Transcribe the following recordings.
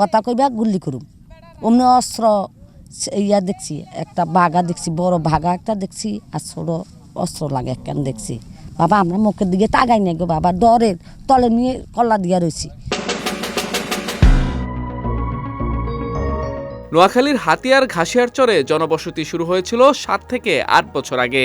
কথা কইবা, গুল্লি করুম। অমনি অস্ত্র ইয়া দেখছি, একটা বাঘা দেখছি, বড় বাঘা একটা দেখছি, আর ছোট অস্ত্র লাগে একখান দেখছি। বাবা, আমরা মুখের দিকে তাগাই নাই গো বাবা ডরের তলে নিয়ে কল্লা দিয়া রয়েছি নোয়াখালীর হাতিয়ার ঘাসিয়ার চরে জনবসতি শুরু হয়েছিল সাত থেকে আট বছর আগে।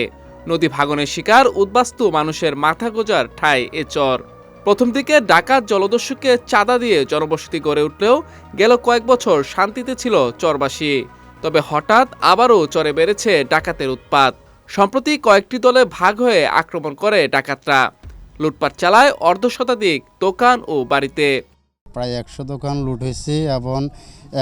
নদী ভাগনের শিকার উদ্বাস্তু মানুষের মাথা গোজার ঠাই এ চর। প্রথম দিকে ডাকাত জলদস্যুকে চাঁদা দিয়ে জনবসতি গড়ে উঠলেও গেল কয়েক বছর শান্তিতে ছিল চরবাসী। তবে হঠাৎ আবারও চরে বেড়েছে ডাকাতের উৎপাত। সম্প্রতি কয়েকটি দলে ভাগ হয়ে আক্রমণ করে ডাকাতরা। লুটপাট চালায় অর্ধশতাধিক দোকান ও বাড়িতে। প্রায় একশো দোকান লুট হয়েছে এবং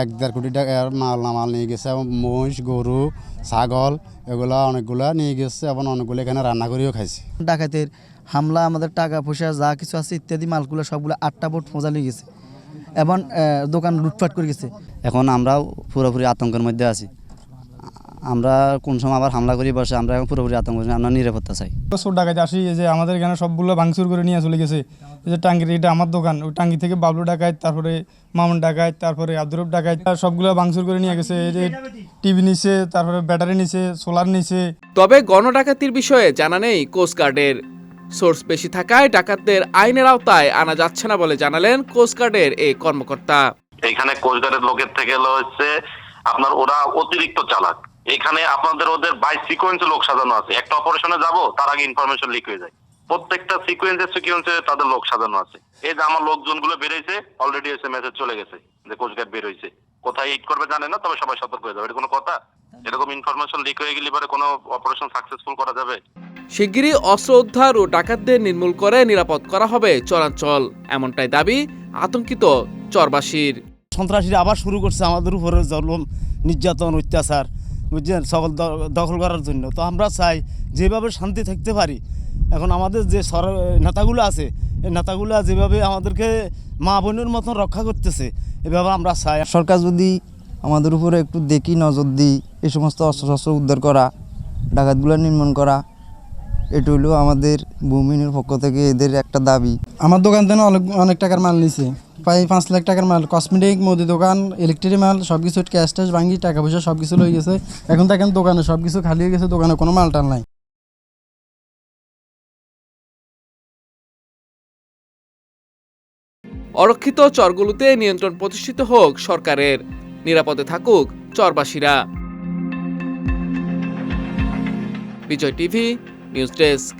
এক দেড় কোটি টাকার মাল নামাল নিয়ে গেছে এবং মহিষ গরু ছাগল এগুলো অনেকগুলো নিয়ে গেছে এবং অনেকগুলো এখানে রান্না করেও খাইছে। ডাকাতের হামলা আমাদের টাকা পয়সা যা কিছু আছে ইত্যাদি মালগুলো সবগুলো আটটা বোট ফোঁজা নিয়ে গেছে। এবং দোকান লুটপাট করে গেছে। এখন আমরাও পুরোপুরি আতঙ্কের মধ্যে আছি। আমরা কোন সময় আবার হামলা করি বসে আমরা এখন পুরোপুরি আতঙ্ক আমরা নিরাপত্তা চাই। চোর ডাকাতি আসি যে আমাদের এখানে সবগুলো ভাঙচুর করে নিয়ে চলে গেছে। যে টাঙ্গির এটা আমার দোকান ওই টাঙ্গি থেকে বাবলু ডাকাত তারপরে মামুন ডাকাত তারপরে আব্দুরব আর সবগুলো ভাঙচুর করে নিয়ে গেছে। এই যে টিভি নিছে তারপরে ব্যাটারি নিছে সোলার নিছে। তবে গণডাকাতির বিষয়ে জানা নেই কোস্টগার্ডের সোর্স বেশি থাকায় ডাকাতদের আইনের আওতায় আনা যাচ্ছে না বলে জানালেন কোস্টগার্ডের এই কর্মকর্তা। এখানে কোস্টগার্ডের লোকের থেকে হলো হচ্ছে আপনার ওরা অতিরিক্ত চালাক। এখানে আপনাদের ওদের বাই সিকোয়েন্সে লোক সাজানো আছে। একটা অপারেশনে যাব তার আগে ইনফরমেশন লিক হয়ে যায়। প্রত্যেকটা সিকোয়েন্সে সিকোয়েন্সে তাদের লোক সাজানো আছে। এই যে আমার লোকজনগুলো বেরোইছে অলরেডি এসে মেসেজ চলে গেছে যে কোস্টগার্ড বের হয়েছে কোথায় হিট করবে জানে না তবে সবাই সতর্ক হয়ে যাবে। এটা কোনো কথা? এরকম ইনফরমেশন লিক হয়ে গেলে পরে কোনো অপারেশন সাকসেসফুল করা যাবে? শিগগিরই অস্ত্র উদ্ধার ও ডাকাতদের নির্মূল করে নিরাপদ করা হবে চরাঞ্চল। এমনটাই দাবি আতঙ্কিত চরবাসীর। সন্ত্রাসীরা আবার শুরু করছে আমাদের উপরে জলম নির্যাতন অত্যাচার। বুঝছেন? সকল দখল করার জন্য। তো আমরা চাই যেভাবে শান্তি থাকতে পারি, এখন আমাদের যে সর, নেতাগুলো আছে, এই নেতাগুলো যেভাবে আমাদেরকে মা বোনের মতন রক্ষা করতেছে, এভাবে আমরা চাই। সরকার যদি আমাদের উপরে একটু দেখি, নজর দিই, এই সমস্ত অস্ত্র শস্ত্র উদ্ধার করা, ডাকাতগুলো নির্মাণ করা এটা হলো আমাদের ভূমিনের পক্ষ থেকে এদের একটা দাবি। আমার দোকান থেকে অনেক অনেক টাকার মাল নিছে। প্রায় পাঁচ লাখ টাকার মাল কসমেটিক মুদি দোকান ইলেকট্রিক মাল সব কিছু ক্যাশ ট্যাশ ভাঙি টাকা পয়সা সব কিছু গেছে। এখন দেখেন দোকানে সব কিছু খালি হয়ে গেছে, দোকানে কোনো মাল টাল নাই। অরক্ষিত চরগুলোতে নিয়ন্ত্রণ প্রতিষ্ঠিত হোক সরকারের। নিরাপদে থাকুক চরবাসীরা। Bijoy TV News Desk.